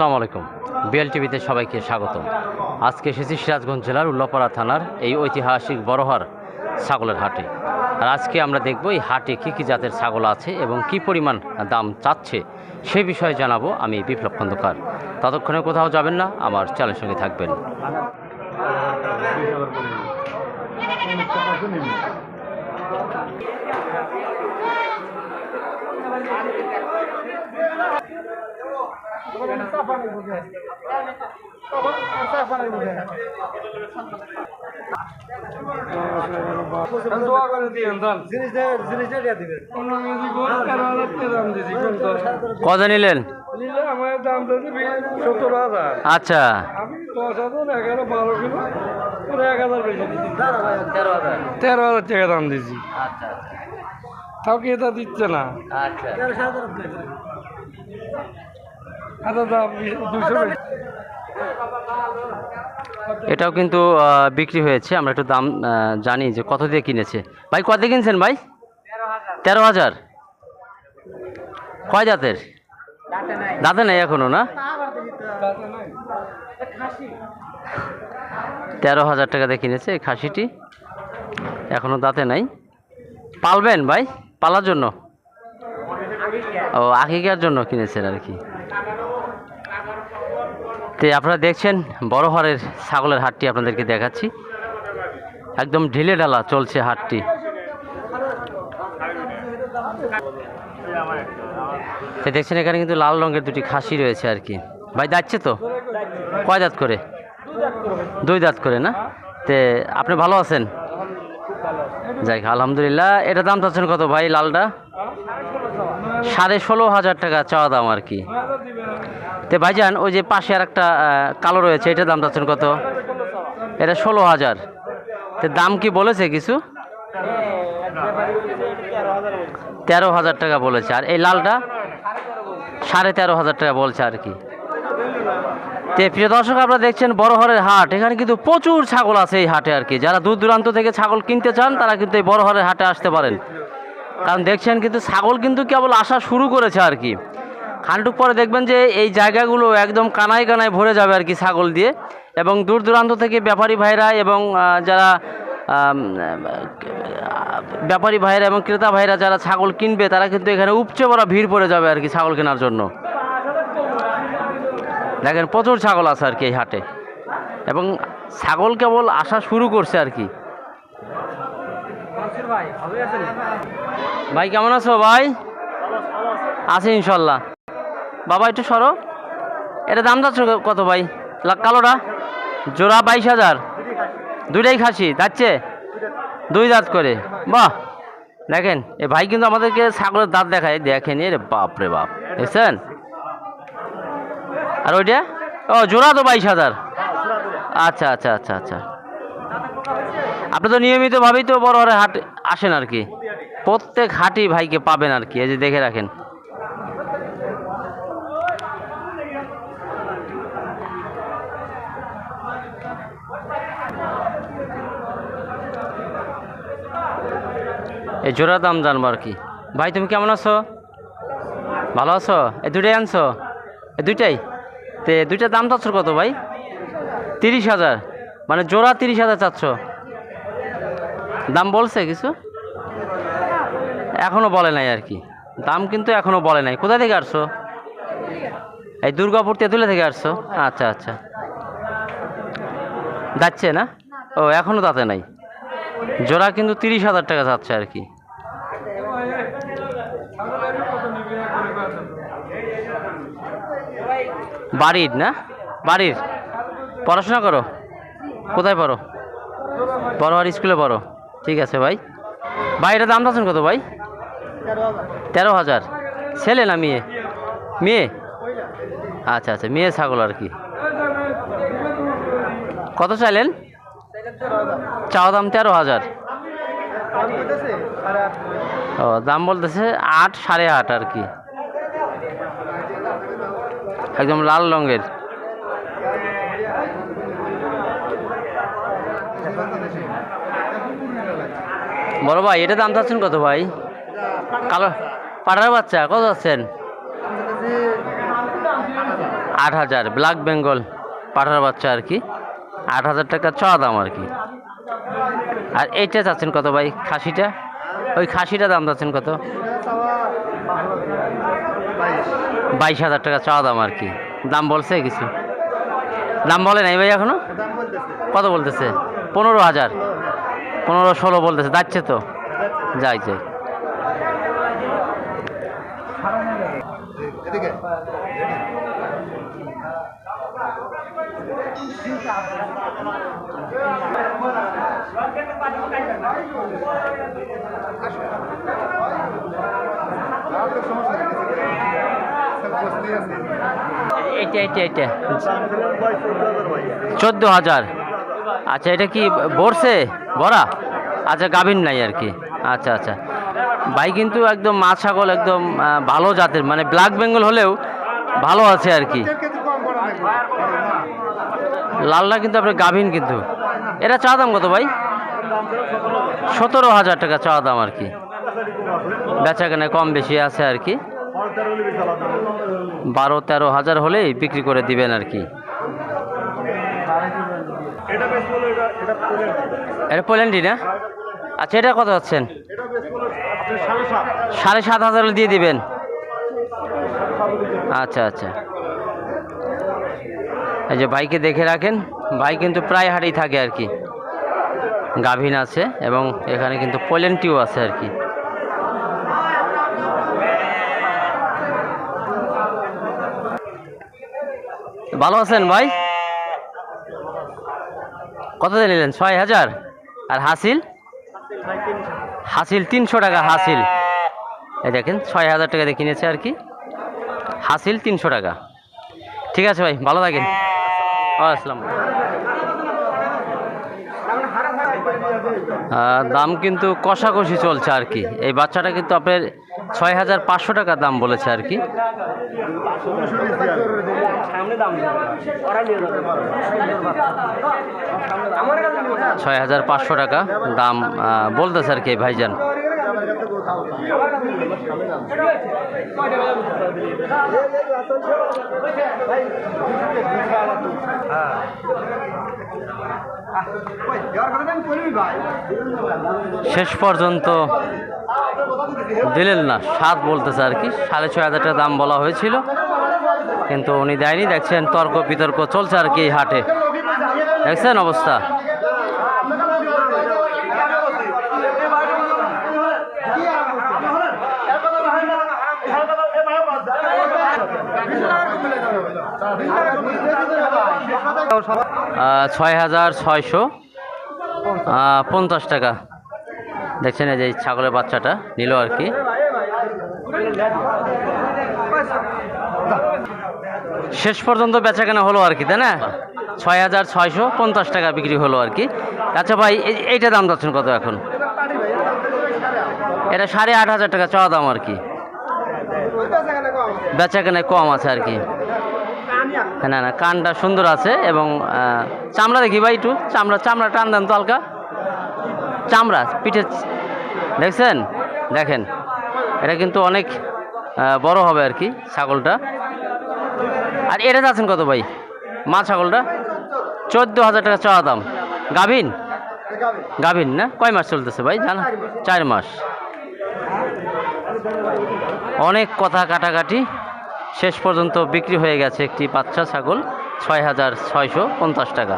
আসসালামু আলাইকুম। বিএল টিভিতে সবাইকে স্বাগতম। আজকে এসেছি সিরাজগঞ্জ জেলার উল্লাপাড়া থানার এই ঐতিহাসিক বড়হার ছাগলের হাটে। আর আজকে আমরা দেখব এই হাটে কী কী জাতের ছাগল আছে এবং কি পরিমাণ দাম চাচ্ছে সে বিষয়ে জানাব আমি বিপ্লব খন্দকার। ততক্ষণে কোথাও যাবেন না, আমার চ্যানেলের সঙ্গে থাকবেন। দোয়া করে দিয়েন দান কত নিলেন নিলে আমার দাম তো দিবি সত্তর হাজার আচ্ছা আমি দশ হাজার এগারো বারো কিলো ওরা এক হাজার বেশি দিচ্ছি তেরো হাজার। টাকা দাম দিয়েছি আচ্ছা তাও কি এটা দিচ্ছে না? আচ্ছা। এটাও কিন্তু বিক্রি হয়েছে। আমরা একটু দাম জানি যে কত দিয়ে কিনেছে। ভাই কত দিয়ে কিনছেন ভাই? তেরো হাজার। কয় জাতের? দাঁতে নেই এখনও না? তেরো হাজার টাকা দিয়ে কিনেছে এই খাসিটি। এখনও দাঁতে নাই। পালবেন ভাই? পালার জন্য? ও আকিকার জন্য কিনেছেন আর কি। তে আপনারা দেখছেন বড় হারের ছাগলের হাটটি আপনাদেরকে দেখাচ্ছি। একদম ঢিলে ঢালা চলছে হাটটি। দেখছেন এখানে কিন্তু লাল রঙের দুটি খাসি রয়েছে আর কি। ভাই, যাচ্ছে তো? কয় দাঁত করে? দুই দাঁত করে না? তে আপনি ভালো আছেন? যাই আলহামদুলিল্লাহ। এটা দাম চাচ্ছেন কত ভাই লালটা? সাড়ে ষোলো হাজার টাকা চাওয়া দাম আর কি। তে ভাইজান, ওই যে পাশে আর একটা কালো রয়েছে, এটার দাম চাচ্ছেন কত? এটা ষোলো হাজার। তো দাম কি বলেছে কিছু? তেরো হাজার টাকা বলেছে। আর এই লালটা? সাড়ে তেরো হাজার টাকা বলছে আর কি। তে প্রিয় দর্শক, আপনারা দেখছেন বড় হরের হাট। এখানে কিন্তু প্রচুর ছাগল আছে এই হাটে আর কি। যারা দূর দূরান্ত থেকে ছাগল কিনতে চান, তারা কিন্তু এই বড় হরের হাটে আসতে পারেন। কারণ দেখছেন কিন্তু ছাগল কিন্তু কেবল আসা শুরু করেছে আর কি। খানটুক পরে দেখবেন যে এই জায়গাগুলো একদম কানায় কানায় ভরে যাবে আর কি ছাগল দিয়ে। এবং দূর দূরান্ত থেকে ব্যাপারী ভাইরা এবং যারা ব্যাপারী ভাইরা এবং ক্রেতা ভাইরা যারা ছাগল কিনবে, তারা কিন্তু এখানে উপচে পড়া ভিড় পড়ে যাবে আর কি ছাগল কেনার জন্য। দেখেন প্রচুর ছাগল আছে আর কি এই হাটে। এবং ছাগল কেবল আসা শুরু করছে আর কি। ভাই, কেমন আছো ভাই? আছি ইনশাল্লাহ। বাবা, একটু সরো। এটা দাম যাচ্ছে কত ভাই? কালোটা? জোড়া বাইশ হাজার। দুইটাই খাসি, যাচ্ছে? দুই দাঁত করে। বাহ! দেখেন, এ ভাই কিন্তু আমাদেরকে ছাগলের দাঁত দেখায়। দেখেন? রে বাপ রে বাপ। দেখছেন? আর ওইটা? ও, জোড়া তো বাইশ হাজার। আচ্ছা আচ্ছা আচ্ছা আচ্ছা। আপনি তো নিয়মিতভাবেই তো বড় বড় হাট আসেন আর কি। প্রত্যেক হাটই ভাইকে পাবেন আর কি। এই যে দেখে রাখেন। এই জোড়া দাম জানব আর কি। ভাই, তুমি কেমন আছো? ভালো আছো? এই দুটাই আনছো? এই দুইটাই? তে দুইটার দাম চাচ্ছ কত ভাই? তিরিশ হাজার। মানে জোড়া তিরিশ হাজার চাচ্ছ। দাম বলছে কিছু? এখনও বলে নাই আর কি। দাম কিন্তু এখনও বলে নাই। কোথা থেকে আসছো এই দুর্গাপুর তেঁতুলে থেকে আসছো আচ্ছা আচ্ছা। যাচ্ছে না? ও, এখনও তাতে নাই। জোড়া কিন্তু তিরিশ হাজার টাকা যাচ্ছে আর কি। বাড়ির না? বাড়ির। পড়াশোনা করো? কোথায় পড়ো? বড় আর স্কুলে পড়ো? ঠিক আছে ভাই। ভাই, এটা দাম আছেন কত ভাই? তেরো হাজার। ছেলে না মেয়ে? মেয়ে? আচ্ছা আচ্ছা মেয়ে ছাগল আর কি। কত চাইলেন? চাওয়া দাম তেরো হাজার। ও, দাম বলতেছে আট, সাড়ে আট আর কি। একদম লাল রঙের। বড় ভাই, এটা দাম চাচ্ছেন কত ভাই? কালো পাটার বাচ্চা, কত যাচ্ছেন আট হাজার, ব্ল্যাক বেঙ্গল পাঠার বাচ্চা আর কি। আট হাজার টাকা চাওয়া দাম আর কি। আর এইটা চাচ্ছেন কত ভাই? খাসিটা? ওই খাসিটা দাম চাচ্ছেন কত? বাইশ হাজার টাকা চাওয়া দাম আর কি। দাম বলছে কিছু? দাম বলে নাই ভাই এখনও? কত বলতেছে? পনেরো হাজার। পনেরো ষোলো বলতেছে। যাচ্ছে তো। যাই যাই। এইটা চোদ্দ হাজার। আচ্ছা এটা কি ভরছে ভরা আচ্ছা গাভিন নাই আর কি। আচ্ছা আচ্ছা। ভাই কিন্তু একদম মা ছাগল একদম ভালো জাতের। মানে ব্ল্যাক বেঙ্গল হলেও ভালো আছে আর কি। লালটা কিন্তু আপনার গাভিন কিন্তু। এটা চা দাম কত ভাই? সতেরো হাজার টাকা চা দাম আর কি। বেচা কেনা কম বেশি আছে আর কি। বারো তেরো হাজার হলেই বিক্রি করে দিবেন আর কি। এটা পোল্যান্ডি না? আচ্ছা এটা কত যাচ্ছেন? সাড়ে সাত হাজার দিয়ে দিবেন। আচ্ছা আচ্ছা। এই যে ভাইকে দেখে রাখেন। ভাই কিন্তু প্রায় হাটেই থাকে আর কি। গাভিন আছে এবং এখানে কিন্তু পোল্যান্ডটিও আছে আর কি। ভালো আছেন ভাই? কত নিলেন? ছয় হাজার? আর হাসিল? হাসিল তিনশো টাকা, হাসিল। এই দেখেন, ছয় হাজার টাকা দিয়ে কিনেছে আর কি। হাসিল তিনশো টাকা। ঠিক আছে ভাই, ভালো থাকেন। দাম কিন্তু কষাকষি চলছে আর কি। এই বাচ্চাটা কিন্তু আপনার ছয় হাজার পাঁচশো টাকা দাম বলেছে আর কি। ছয় হাজার পাঁচশো টাকা দাম বলতেছে আর কি ভাইজান। শেষ পর্যন্ত দিলেন না সাত বলতেছে আর কি। সাড়ে ছয় হাজার টাকা দাম বলা হয়েছিল, কিন্তু উনি দেয়নি। দেখছেন তর্ক বিতর্ক চলছে আর কি হাটে। দেখছেন অবস্থা? ছয় হাজার ছয়শো। পঞ্চাশ টাকা। দেখছেন এই যে ছাগলের বাচ্চাটা, নিল আর কি। শেষ পর্যন্ত বেচা কেনা হলো আর কি, তাই না? ছয় হাজার ছয়শো, পঞ্চাশ টাকা বিক্রি হলো আর কি। আচ্ছা ভাই, এই- এইটা দাম যাচ্ছেন কত এখন? এটা সাড়ে আট হাজার টাকা, চাওয়া দাম আর কি। বেচা কেনায় কম আছে আর কি। না না, কানটা সুন্দর আছে এবং চামড়া দেখি ভাই একটু। চামড়া চামড়া টান দেন তো হালকা। চামড়া পিঠে দেখছেন? দেখেন, এটা কিন্তু অনেক বড় হবে আর কি ছাগলটা। আর এটা আছেন কত ভাই? মা ছাগলটা? চোদ্দ হাজার টাকা চাওয়া দাম। গাভিন? গাভিন না? কয় মাস চলতেছে ভাই? জানা? চার মাস। অনেক কথা কাটাকাটি। শেষ পর্যন্ত বিক্রি হয়ে গেছে একটি বাচ্চা ছাগল ছয় হাজার ছয়শো পঞ্চাশ টাকা।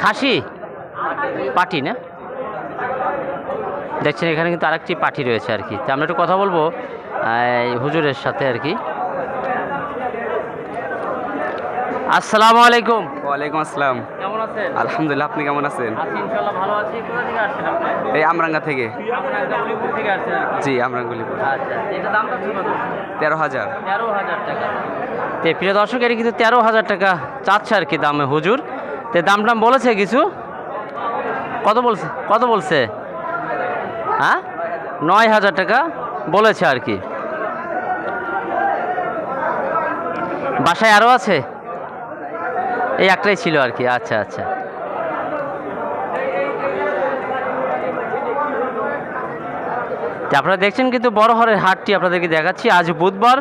খাসি? পাটি, না? দেখছেন, এখানে কিন্তু আরেকটি পাটি রয়েছে আর কি। তা আমরা একটু কথা বলব হুজুরের সাথে আর কি। আসসালামু আলাইকুম। ওয়ালাইকুম আসসালাম। কেমন আছেন? আলহামদুলিল্লাহ আপনি কেমন আছেন? আছি ইনশাল্লাহ ভালো আছি। কোথা থেকে আসছেন আপনি? এই আমরাঙ্গা থেকে। আমরা একটা উলিপুর থেকে আসছেন জি আমরাঙ্গুলিপুর আচ্ছা এটা দামটা কত? তেরো হাজার। টাকা। তে প্রিয় দর্শক এটা কিন্তু তেরো হাজার টাকা চাচ্ছে আর কি দামে হুজুর। তে দাম টাম বলেছে কিছু? কত বলছে? কত বলছে? হ্যাঁ? নয় হাজার টাকা বলেছে আর কি। বাসায় আরও আছে? এই একটাই ছিল আর কি আচ্ছা আচ্ছা। আপনারা দেখছেন কিন্তু বড় হরের হাটটি আপনাদেরকে দেখাচ্ছি, আজ বুধবার,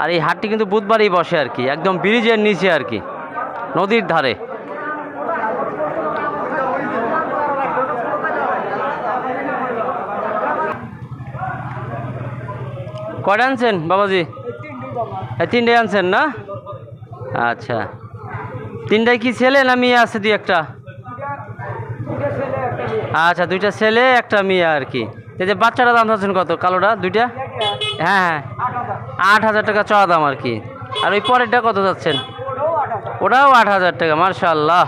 আর এই হাটটি কিন্তু বুধবারই বসে আর কি, একদম ব্রিজের নিচে আর কি, নদীর ধারে। কটা আনছেন বাবাজি? তিনটে আনছেন না? আচ্ছা। তিনটায় কি ছেলে না মেয়ে আছে দুই একটা? আচ্ছা দুইটা ছেলে, একটা মেয়ে আর কি। এই যে বাচ্চাটা দাম চাচ্ছেন কত? কালোটা? দুইটা? হ্যাঁ হ্যাঁ। আট হাজার টাকা চাওয়া দাম আর কি। আর ওই পরেরটা কত যাচ্ছেন ওটাও আট হাজার টাকা, মার্শাল্লাহ।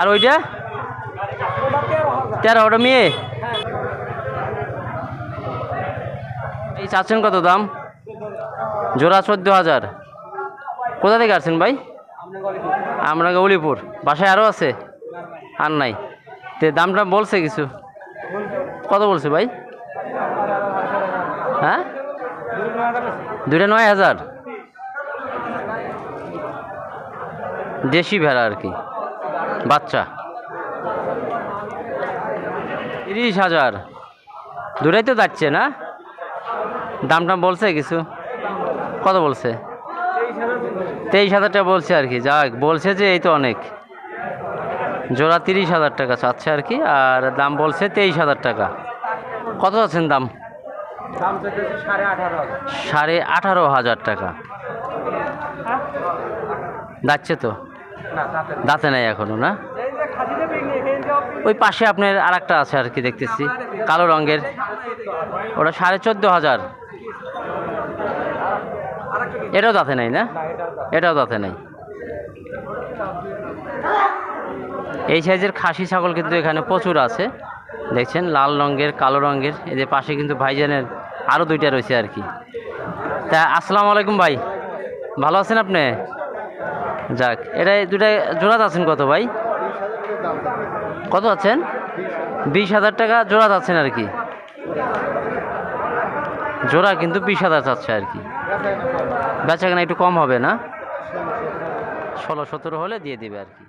আর ওইটা? তেরো, ওটা মেয়ে? এই চাচ্ছেন কত দাম? জোড়া চোদ্দ হাজার। কোথা থেকে আসছেন ভাই? আমরা গৌলিপুর। বাসায় আরও আছে? আর নাই। তে দামটা বলছে কিছু? কত বলছে ভাই? হ্যাঁ? দুইটা নয় হাজার। দেশি ভেড়া আর কি। বাচ্চা। তিরিশ হাজার। দুটাই তো যাচ্ছে না? দামটা বলছে কিছু? কত বলছে? তেইশ হাজার টাকা বলছে আর কি যাক বলছে যে এই তো অনেক। জোড়া তিরিশ হাজার টাকা চাচ্ছে আর কি আর দাম বলছে তেইশ হাজার টাকা। কত আছেন দাম? সাড়ে আঠারো হাজার। টাকা। যাচ্ছে তো? দাঁতে নাই। এখনও না? ওই পাশে আপনার আর একটা আছে আর কি দেখতেছি কালো রঙের। ওটা সাড়ে চোদ্দ হাজার। এটাও দাঁতে নাই না? এটাও তাতে নাই। এই সাইজের খাসি ছাগল কিন্তু এখানে প্রচুর আছে। দেখছেন, লাল রঙের, কালো রঙের, এই যে পাশে কিন্তু ভাইজানের আরও দুইটা রয়েছে আর কি। তা আসসালামু আলাইকুম ভাই, ভালো আছেন আপনি? যাক, এটা দুটা জোড়া আছেন কত ভাই? কত আছেন? বিশ হাজার টাকা জোড়া যাচ্ছেন আর কি। জোড়া কিন্তু বিশ হাজার চাচ্ছে আর কি। বেচা কেনা একটু কম হবে না? ষোলো সতেরো হলে দিয়ে দেবে আর কি।